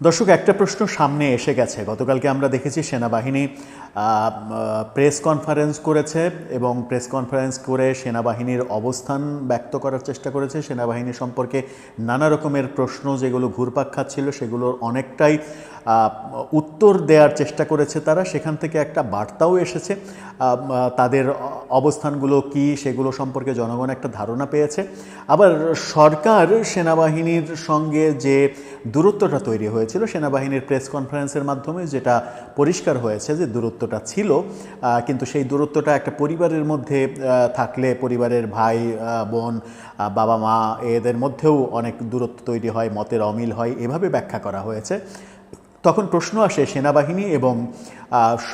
দর্শক একটা প্রশ্ন সামনে এসে গেছে। গতকালকে আমরা দেখেছি সেনাবাহিনী প্রেস কনফারেন্স করেছে এবং প্রেস কনফারেন্স করে সেনাবাহিনীর অবস্থান ব্যক্ত করার চেষ্টা করেছে। সেনাবাহিনী সম্পর্কে নানা রকমের প্রশ্ন যেগুলো ঘুরপাক খাচ্ছিল, সেগুলোর অনেকটাই উত্তর দেওয়ার চেষ্টা করেছে তারা। সেখান থেকে একটা বার্তাও এসেছে তাদের অবস্থানগুলো কি সেগুলো সম্পর্কে জনগণ একটা ধারণা পেয়েছে। আবার সরকার সেনাবাহিনীর সঙ্গে যে দূরত্বটা তৈরি হয়েছিল, সেনাবাহিনীর প্রেস কনফারেন্সের মাধ্যমে যেটা পরিষ্কার হয়েছে যে দূরত্বটা ছিল কিন্তু সেই দূরত্বটা একটা পরিবারের মধ্যে থাকলে পরিবারের ভাই বোন বাবা, মা, এদের মধ্যেও অনেক দূরত্ব তৈরি হয়, মতের অমিল হয়, এভাবে ব্যাখ্যা করা হয়েছে। তখন প্রশ্ন আসে সেনাবাহিনী এবং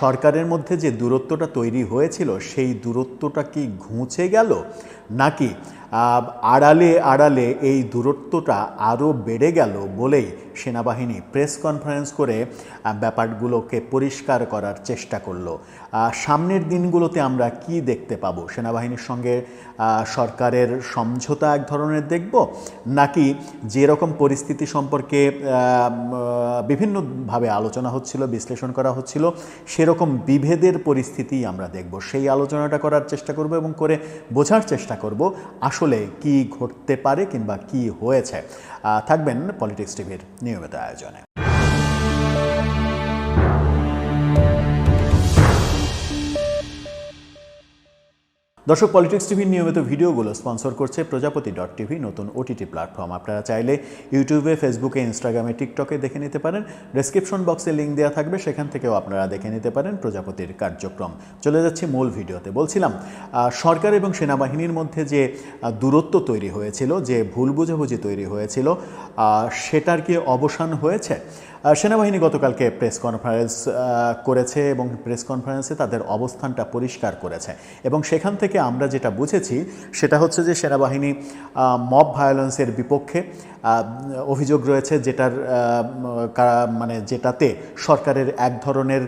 সরকারের মধ্যে যে দূরত্বটা তৈরি হয়েছিল, সেই দূরত্বটা কি ঘুঁচে গেল? নাকি আড়ালে আড়ালে এই দূরত্বটা আরও বেড়ে গেল বলেই সেনাবাহিনী প্রেস কনফারেন্স করে ব্যাপারগুলোকে পরিষ্কার করার চেষ্টা করল? সামনের দিনগুলোতে আমরা কি দেখতে পাবো? সেনাবাহিনীর সঙ্গে সরকারের সমঝোতা এক ধরনের দেখব? নাকি যেরকম পরিস্থিতি সম্পর্কে বিভিন্নভাবে আলোচনা হচ্ছিল, বিশ্লেষণ করা হচ্ছিল সেরকম বিভেদের পরিস্থিতি আমরা দেখব। সেই আলোচনাটা করার চেষ্টা করব এবং করে বোঝার চেষ্টা করব আসলে কি ঘটতে পারে কিংবা কি হয়েছে। থাকবেন পলিটিক্স টিভির নিয়মিত আয়োজনে। দর্শক পলিটিক্স টিভির নিয়মিত ভিডিওগুলো স্পন্সর করছে প্রজাপতি ডট টিভি নতুন ওটিটি প্ল্যাটফর্ম আপনারা চাইলে ইউটিউবে ফেসবুকে ইনস্টাগ্রামে টিকটকে দেখে নিতে পারেন। ডেসক্রিপশন বক্সে লিঙ্ক দেওয়া থাকবে, সেখান থেকেও আপনারা দেখে নিতে পারেন প্রজাপতির কার্যক্রম। চলে যাচ্ছি মূল ভিডিওতে। বলছিলাম সরকার এবং সেনাবাহিনীর মধ্যে যে দূরত্ব তৈরি হয়েছিল, যে ভুল বুঝাবুঝি তৈরি হয়েছিল সেটার কি অবসান হয়েছে? সেনাবাহিনী গতকালকে প্রেস কনফারেন্স করেছে এবং প্রেস কনফারেন্সে তাদের অবস্থানটা পরিষ্কার করেছে। এবং সেখান থেকে আমরা যেটা বুঝেছি, সেটা হচ্ছে যে সেনাবাহিনী মব ভায়োলেন্সের বিপক্ষে অভিযোগ রয়েছে যেটার মানে যেটাতে সরকারের এক ধরনের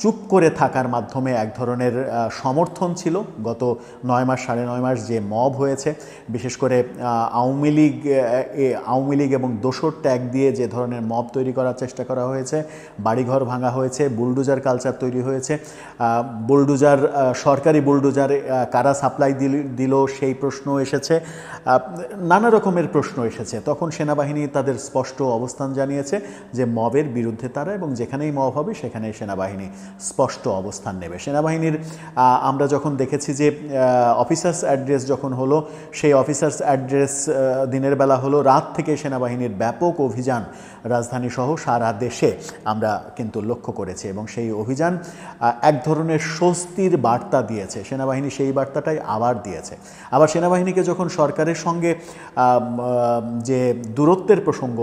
চুপ করে থাকার মাধ্যমে এক ধরনের সমর্থন ছিল। গত নয় মাস, সাড়ে নয় মাস যে মব হয়েছে, বিশেষ করে আওয়ামী লীগ আওয়ামী লীগ এবং দোসর ট্যাগ দিয়ে যে ধরনের মব তৈরি করার চেষ্টা করা হয়েছে। বাড়িঘর ভাঙা হয়েছে, বুলডোজার কালচার তৈরি হয়েছে। বুলডোজার সরকারি বুলডোজার কারা সাপ্লাই দিল দিল সেই প্রশ্ন এসেছে। নানা রকমের প্রশ্ন এসেছে। তখন সেনাবাহিনী তাদের স্পষ্ট অবস্থান জানিয়েছে যে মবের বিরুদ্ধে তারা এবং যেখানেই মব হবে সেখানেই সেনাবাহিনী স্পষ্ট অবস্থান নেবে। সেনাবাহিনীর আমরা যখন দেখেছি যে অফিসার্স অ্যাড্রেস যখন হলো, সেই অফিসার্স অ্যাড্রেস দিনের বেলা হলো। রাত থেকে সেনাবাহিনীর ব্যাপক অভিযান রাজধানী সহ সারা দেশে আমরা কিন্তু লক্ষ্য করেছি এবং সেই অভিযান এক ধরনের স্বস্তির বার্তা দিয়েছে। সেনাবাহিনী সেই বার্তাটাই আবার দিয়েছে। আবার সেনাবাহিনীকে যখন সরকারের সঙ্গে যে দূরত্বের প্রসঙ্গ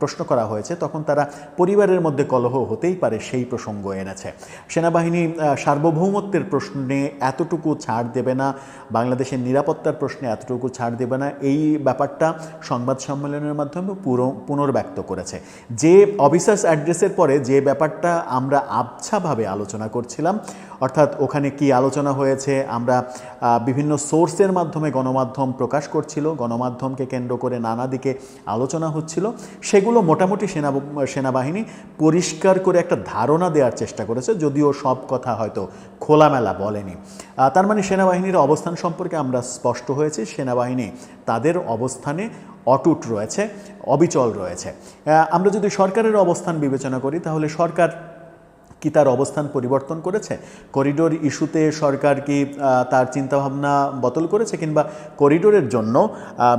প্রশ্ন করা হয়েছে, তখন তারা পরিবারের মধ্যে কলহ হতেই পারে সেই প্রসঙ্গ এনেছে। সেনাবাহিনী সার্বভৌমত্বের প্রশ্নে এতটুকু ছাড় দেবে না, বাংলাদেশের নিরাপত্তার প্রশ্নে এতটুকু ছাড় দেবে না, এই ব্যাপারটা সংবাদ সম্মেলনের মাধ্যমে পুরো পুনর্ব্যক্ত করেছে। যে অফিসার্স অ্যাড্রেসের পরে যে ব্যাপারটা আমরা আবছাভাবে আলোচনা করছিলাম অর্থাৎ ওখানে কি আলোচনা হয়েছে, আমরা বিভিন্ন সোর্সের মাধ্যমে গণমাধ্যম প্রকাশ করছিল, গণমাধ্যমকে কেন্দ্র করে নানা দিকে আলোচনা হচ্ছিল। সেগুলো মোটামুটি সেনা সেনাবাহিনী পরিষ্কার করে একটা ধারণা দেওয়ার চেষ্টা করেছে, যদিও সব কথা হয়তো খোলামেলা বলেনি। তার মানে সেনাবাহিনীর অবস্থান সম্পর্কে আমরা স্পষ্ট হয়েছি, সেনাবাহিনী তাদের অবস্থানে অটুট রয়েছে, অবিচল রয়েছে। আমরা যদি সরকারের অবস্থান বিবেচনা করি, তাহলে সরকার কি তার অবস্থান পরিবর্তন করেছে? করিডোর ইস্যুতে সরকার কি তার চিন্তাভাবনা বদল করেছে কিংবা করিডোরের জন্য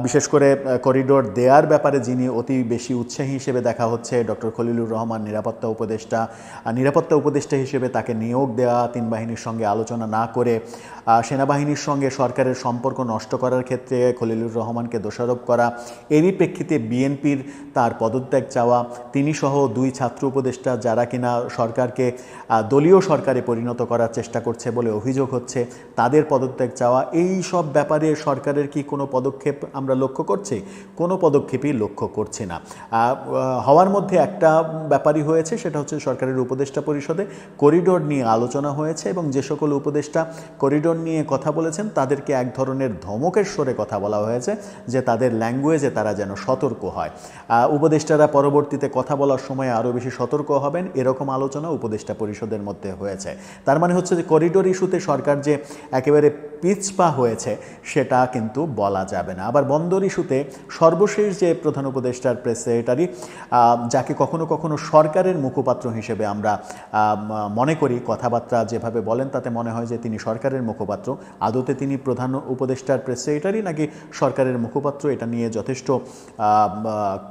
বিশেষ করে করিডোর দেওয়ার ব্যাপারে যিনি অতি বেশি উৎসাহী হিসেবে দেখা হচ্ছে ডক্টর খলিলুর রহমান নিরাপত্তা উপদেষ্টা নিরাপত্তা উপদেষ্টা হিসেবে তাকে নিয়োগ দেওয়া তিন বাহিনীর সঙ্গে আলোচনা না করে সেনাবাহিনীর সঙ্গে সরকারের সম্পর্ক নষ্ট করার ক্ষেত্রে খলিলুর রহমানকে দোষারোপ করা, এরই প্রেক্ষিতে বিএনপির তার পদত্যাগ চাওয়া, তিনি সহ দুই ছাত্র উপদেষ্টা যারা কিনা সরকারকে দলীয় সরকারে পরিণত করার চেষ্টা করছে বলে অভিযোগ হচ্ছে। তাদের পদত্যাগ চাওয়া, এই সব ব্যাপারে সরকারের কি কোনো পদক্ষেপ আমরা লক্ষ্য করছি? কোনো পদক্ষেপই লক্ষ্য করছি না। হওয়ার মধ্যে একটা ব্যাপারই হয়েছে, সেটা হচ্ছে সরকারের উপদেষ্টা পরিষদে করিডোর নিয়ে আলোচনা হয়েছে এবং যে সকল উপদেষ্টা করিডোর নিয়ে কথা বলেছেন, তাদেরকে এক ধরনের ধমকের স্বরে কথা বলা হয়েছে যে তাদের ল্যাঙ্গুয়েজে তারা যেন সতর্ক হয়। উপদেষ্টারা পরবর্তীতে কথা বলার সময় আরও বেশি সতর্ক হবেন, এরকম আলোচনা উপদেষ্টা পরিষদের মধ্যে হয়েছে। তার মানে হচ্ছে যে করিডোর ইস্যুতে সরকার যে একেবারে পিছপা হয়েছে, সেটা কিন্তু বলা যাবে না। আবার বন্দর ইস্যুতে সর্বশেষ যে প্রধান উপদেষ্টার প্রেস সেক্রেটারি যাকে কখনো কখনো সরকারের মুখপাত্র হিসেবে আমরা মনে করি, কথাবার্তা যেভাবে বলেন, তাতে মনে হয় যে তিনি সরকারের মুখপাত্র। আদতে তিনি প্রধান উপদেষ্টার প্রেস সেক্রেটারি নাকি সরকারের মুখপাত্র, এটা নিয়ে যথেষ্ট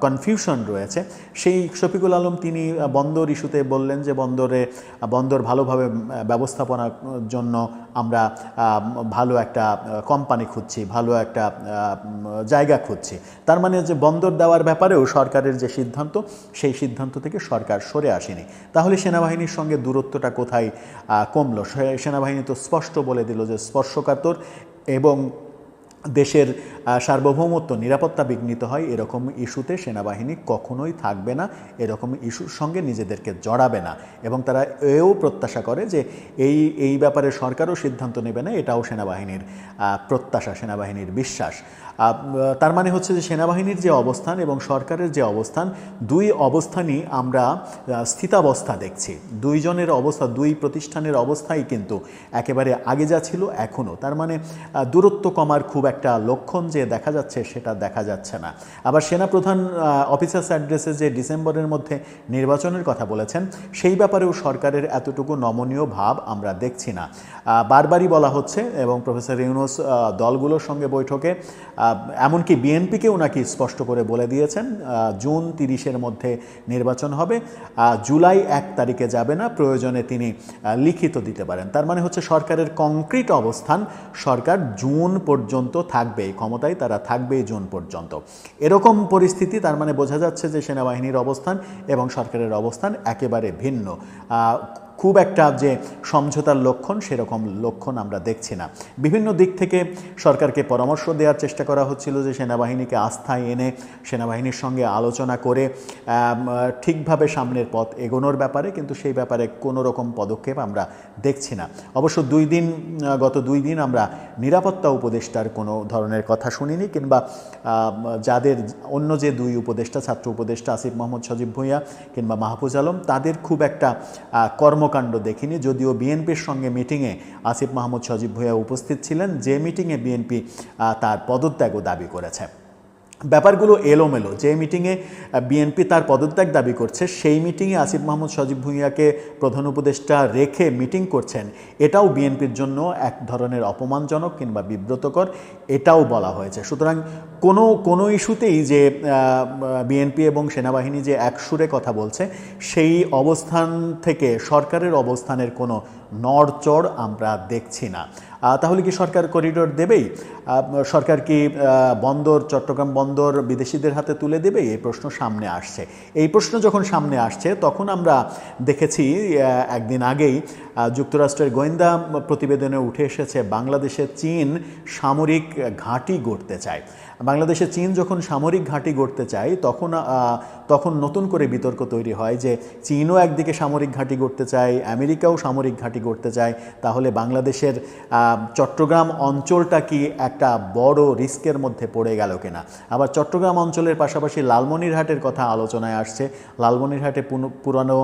কনফিউশন রয়েছে। সেই শফিকুল আলম তিনি বন্দর ইস্যুতে বললেন যে বন্দরে বন্দর ভালোভাবে ব্যবস্থাপনার জন্য আমরা ভালো একটা কোম্পানি খুঁজছি, ভালো একটা জায়গা খুঁজছি। তার মানে যে বন্দর দেওয়ার ব্যাপারেও সরকারের যে সিদ্ধান্ত, সেই সিদ্ধান্ত থেকে সরকার সরে আসেনি। তাহলে সেনাবাহিনীর সঙ্গে দূরত্বটা কোথায় কমলো? সেনাবাহিনী তো স্পষ্ট বলে দিল যে স্পর্শকাতর এবং দেশের সার্বভৌমত্ব নিরাপত্তা বিঘ্নিত হয় এরকম ইস্যুতে সেনাবাহিনী কখনোই থাকবে না, এরকম ইস্যুর সঙ্গে নিজেদেরকে জড়াবে না। এবং তারা এও প্রত্যাশা করে যে এই এই ব্যাপারে সরকারও সিদ্ধান্ত নেবে না, এটাও সেনাবাহিনীর প্রত্যাশা, সেনাবাহিনীর বিশ্বাস। তার মানে হচ্ছে যে সেনাবাহিনীর যে অবস্থান এবং সরকারের যে অবস্থান, দুই অবস্থানই আমরা স্থিতাবস্থা দেখছি। দুইজনের অবস্থা, দুই প্রতিষ্ঠানের অবস্থাই কিন্তু একেবারে আগে যা ছিল এখনও তার মানে দূরত্ব কমার খুব একটা লক্ষণ যে দেখা যাচ্ছে সেটা দেখা যাচ্ছে না। আবার সেনাপ্রধান অফিসার্স অ্যাড্রেসে যে ডিসেম্বরের মধ্যে নির্বাচনের কথা বলেছেন, সেই ব্যাপারেও সরকারের এতটুকু নমনীয় ভাব আমরা দেখছি না। বারবারই বলা হচ্ছে এবং প্রফেসর ইউনুস দলগুলোর সঙ্গে বৈঠকে এমনকি বিএনপিকেও নাকি স্পষ্ট করে বলে দিয়েছেন জুন তিরিশের মধ্যে নির্বাচন হবে জুলাই এক তারিখে যাবে না, প্রয়োজনে তিনি লিখিত দিতে পারেন। তার মানে হচ্ছে সরকারের কংক্রিট অবস্থান, সরকার জুন পর্যন্ত থাকবে ক্ষমতায় তারা থাকবে জুন পর্যন্ত। এরকম পরিস্থিতি, তার মানে বোঝা যাচ্ছে যে সেনাবাহিনীর অবস্থান এবং সরকারের অবস্থান একেবারে ভিন্ন। খুব একটা যে সমঝোতার লক্ষণ সেরকম লক্ষণ আমরা দেখছি না। বিভিন্ন দিক থেকে সরকারকে পরামর্শ দেওয়ার চেষ্টা করা হচ্ছিল যে সেনাবাহিনীকে আস্থায় এনে সেনাবাহিনীর সঙ্গে আলোচনা করে ঠিকভাবে সামনের পথ এগোনোর ব্যাপারে কিন্তু সেই ব্যাপারে কোনো রকম পদক্ষেপ আমরা দেখছি না। অবশ্য দুই দিন গত দুই দিন আমরা নিরাপত্তা উপদেষ্টার কোনো ধরনের কথা শুনিনি কিংবা যাদের অন্য যে দুই উপদেষ্টা ছাত্র উপদেষ্টা আসিফ মোহাম্মদ সজীব ভূঁইয়া কিংবা মাহফুজ আলম তাদের খুব একটা আহ, কর্মকাণ্ড দেখিনি, যদিও বিএনপির সঙ্গে মিটিংয়ে আসিফ মাহমুদ সজীব ভূঁইয়া উপস্থিত ছিলেন। যে মিটিংয়ে বিএনপি তার পদত্যাগও দাবি করেছে। ব্যাপারগুলো এলোমেলো। যে মিটিংয়ে বিএনপি তার পদত্যাগ দাবি করছে, সেই মিটিংয়ে আসিফ মাহমুদ, সজীব ভূঁইয়াকে প্রধান উপদেষ্টা রেখে মিটিং করছেন। এটাও বিএনপির জন্য এক ধরনের অপমানজনক কিংবা বিব্রতকর, এটাও বলা হয়েছে। সুতরাং কোনো কোনো ইস্যুতেই যে বিএনপি এবং সেনাবাহিনী যে এক সুরে কথা বলছে, সেই অবস্থান থেকে সরকারের অবস্থানের কোনো নড়চড় আমরা দেখছি না। তাহলে কি সরকার করিডোর দেবেই? সরকার কি বন্দর, চট্টগ্রাম বন্দর বিদেশিদের হাতে তুলে দেবে এই প্রশ্ন সামনে আসছে। এই প্রশ্ন যখন সামনে আসছে, তখন আমরা দেখেছি একদিন আগেই যুক্তরাষ্ট্রের গোয়েন্দা প্রতিবেদনে উঠে এসেছে, বাংলাদেশে চীন সামরিক ঘাঁটি গড়তে চায়। বাংলাদেশে চীন যখন সামরিক ঘাঁটি গড়তে চায়, তখন তখন নতুন করে বিতর্ক তৈরি হয় যে চীনও একদিকে সামরিক ঘাঁটি গড়তে চায়, আমেরিকাও সামরিক ঘাঁটি গড়তে চায়। তাহলে বাংলাদেশের চট্টগ্রাম অঞ্চলটা কি একটা বড় রিস্কের মধ্যে পড়ে গেল কিনা? আবার চট্টগ্রাম অঞ্চলের পাশাপাশি লালমনিরহাটের কথা আলোচনায় আসছে। লালমনিরহাটে পুরানো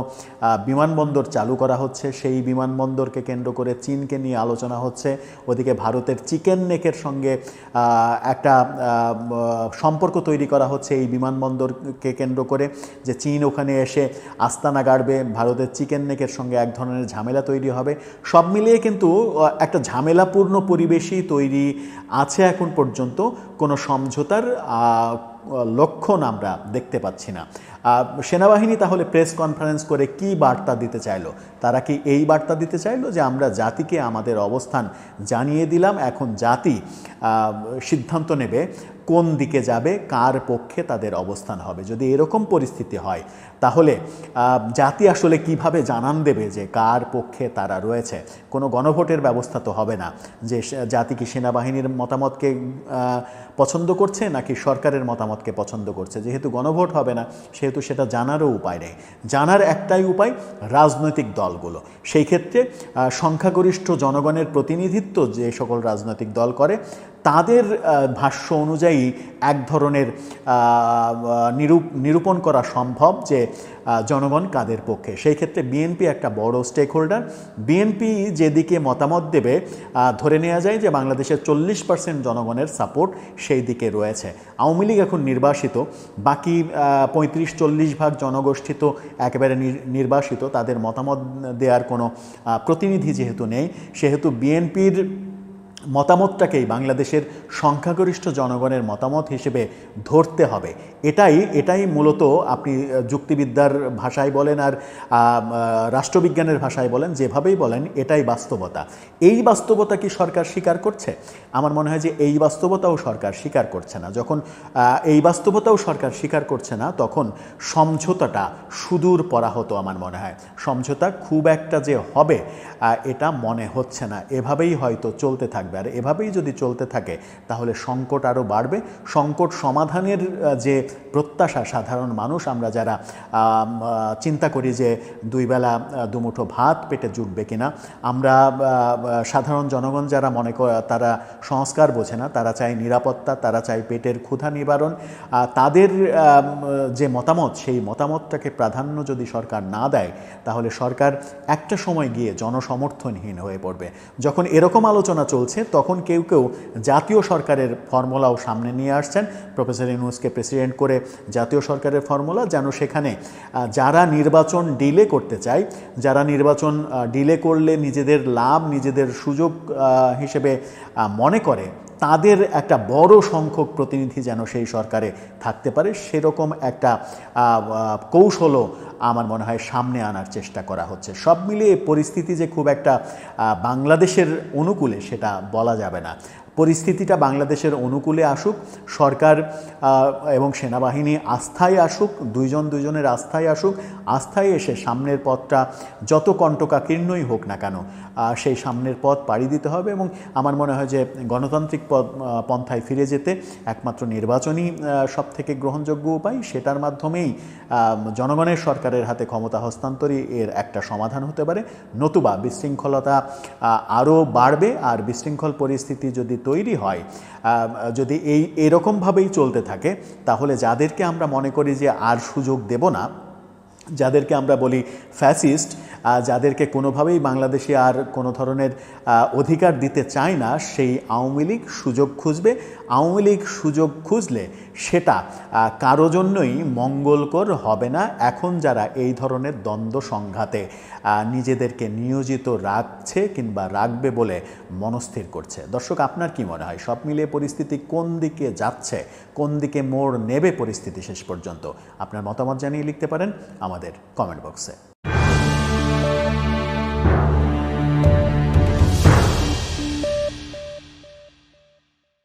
বিমানবন্দর চালু করা হচ্ছে। সেই বিমানবন্দরকে কেন্দ্র করে চীনকে নিয়ে আলোচনা হচ্ছে। ওদিকে ভারতের চিকেন নেকের সঙ্গে একটা সম্পর্ক তৈরি করা হচ্ছে। এই বিমানবন্দরকে কেন্দ্র করে যে চীন ওখানে এসে আস্তানা গাড়বে, ভারতের চিকেন নেকের সঙ্গে এক ধরনের ঝামেলা তৈরি হবে। সব মিলিয়ে কিন্তু একটা ঝামেলাপূর্ণ পরিবেশই তৈরি আছে এখন পর্যন্ত। কোনো সমঝোতার লক্ষণ আমরা দেখতে পাচ্ছি না। সেনাবাহিনী তাহলে প্রেস কনফারেন্স করে কি বার্তা দিতে চাইলো? তারা কি এই বার্তা দিতে চাইলো যে আমরা জাতিকে আমাদের অবস্থান জানিয়ে দিলাম, এখন জাতি সিদ্ধান্ত নেবে কোন দিকে যাবে, কার পক্ষে তাদের অবস্থান হবে? যদি এরকম পরিস্থিতি হয়, তাহলে জাতি আসলে কীভাবে জানান দেবে যে কার পক্ষে তারা রয়েছে? কোনো গণভোটের ব্যবস্থা তো হবে না যে জাতি কি সেনাবাহিনীর মতামতকে পছন্দ করছে নাকি সরকারের মতামতকে পছন্দ করছে? যেহেতু গণভোট হবে না, সেহেতু সেটা জানারও উপায় নেই। জানার একটাই উপায় রাজনৈতিক দলগুলো। সেই ক্ষেত্রে সংখ্যাগরিষ্ঠ জনগণের প্রতিনিধিত্ব যে সকল রাজনৈতিক দল করে, তাদের ভাষ্য অনুযায়ী এক ধরনের নিরূপ, নিরূপণ করা সম্ভব যে জনগণ কাদের পক্ষে? সেই ক্ষেত্রে বিএনপি একটা বড় স্টেক হোল্ডার বিএনপি যেদিকে মতামত দেবে ধরে নেওয়া যায় যে বাংলাদেশের চল্লিশ পার্সেন্ট জনগণের সাপোর্ট সেই দিকে রয়েছে। আওয়ামী লীগ এখন নির্বাসিত। বাকি পঁয়ত্রিশ চল্লিশ ভাগ জনগোষ্ঠী তো একেবারে নির- নির্বাসিত। তাদের মতামত দেওয়ার কোনো প্রতিনিধি যেহেতু নেই, সেহেতু বিএনপির মতামতটাকেই বাংলাদেশের সংখ্যাগরিষ্ঠ জনগণের মতামত হিসেবে ধরতে হবে। এটাই এটাই মূলত আপনি যুক্তিবিদ্যার ভাষায় বলেন আর রাষ্ট্রবিজ্ঞানের ভাষায় বলেন, যেভাবেই বলেন, এটাই বাস্তবতা। এই বাস্তবতা কি সরকার স্বীকার করছে? আমার মনে হয় যে এই বাস্তবতাও সরকার স্বীকার করছে না। যখন এই বাস্তবতাও সরকার স্বীকার করছে না, তখন সমঝোতাটা সুদূর পরা হতো আমার মনে হয়। সমঝোতা খুব একটা যে হবে এটা মনে হচ্ছে না। এভাবেই হয়তো চলতে থাকবে। আর এভাবেই যদি চলতে থাকে, তাহলে সংকট আরও বাড়বে। সংকট সমাধানের যে প্রত্যাশা সাধারণ মানুষ, আমরা যারা চিন্তা করি যে দুইবেলা দুমুঠো ভাত পেটে জুটবে কিনা, আমরা সাধারণ জনগণ যারা মনে করে তারা সংস্কার বোঝে না, তারা চায় নিরাপত্তা, তারা চায় পেটের ক্ষুধা নিবারণ তাদের যে মতামত, সেই মতামতটাকে প্রাধান্য যদি সরকার না দেয়, তাহলে সরকার একটা সময় গিয়ে জনসমর্থনহীন হয়ে পড়বে। যখন এরকম আলোচনা চলছে তখন কেউ কেউ জাতীয় সরকারের ফর্মুলাও সামনে নিয়ে আসছেন। প্রফেসর ইউনুসকে প্রেসিডেন্ট করে জাতীয় সরকারের ফর্মুলা যেন সেখানে যারা নির্বাচন ডিলে করতে চায়, যারা নির্বাচন ডিলে করলে নিজেদের লাভ, নিজেদের সুযোগ হিসেবে মনে করে তাদের একটা বড় সংখ্যক প্রতিনিধি যেন সেই সরকারে থাকতে পারে, সেরকম একটা কৌশলও আমার মনে হয় সামনে আনার চেষ্টা করা হচ্ছে। সব মিলিয়ে পরিস্থিতি যে খুব একটা বাংলাদেশের অনুকূলে সেটা বলা যাবে না। পরিস্থিতিটা বাংলাদেশের অনুকূলে আসুক, সরকার এবং সেনাবাহিনী আস্থায় আসুক, দুইজন দুইজনের আস্থায় আসুক, আস্থায় এসে সামনের পথটা যত কণ্টকাকীর্ণই হোক না কেন সেই সামনের পথ পাড়ি দিতে হবে এবং আমার মনে হয় যে গণতান্ত্রিক পন্থায় ফিরে যেতে একমাত্র নির্বাচনই সব থেকে গ্রহণযোগ্য উপায়। সেটার মাধ্যমেই জনগণের সরকারের হাতে ক্ষমতা হস্তান্তরই এর একটা সমাধান হতে পারে। নতুবা বিশৃঙ্খলতা আরও বাড়বে আর বিশৃঙ্খল পরিস্থিতি যদি তৈরি হয় যদি এই, এরকমভাবেই চলতে থাকে, তাহলে যাদেরকে আমরা মনে করি যে আর সুযোগ দেব না যাদেরকে আমরা বলি ফ্যাসিস্ট যাদেরকে কোনোভাবেই বাংলাদেশে আর কোনো ধরনের অধিকার দিতে চায় না, সেই আওয়ামী লীগ সুযোগ খুঁজবে। আওয়ামী লীগ সুযোগ খুঁজলে সেটা কারও জন্যই মঙ্গলকর হবে না। এখন যারা এই ধরনের দ্বন্দ্ব সংঘাতে নিজেদেরকে নিয়োজিত রাখছে কিংবা রাখবে বলে মনস্থির করছে। দর্শক, আপনার কি মনে হয়? সব মিলিয়ে পরিস্থিতি কোন দিকে যাচ্ছে? কোন দিকে মোড় নেবে পরিস্থিতি শেষ পর্যন্ত? আপনার মতামত জানিয়ে লিখতে পারেন। আমাদের কমেন্ট বক্সে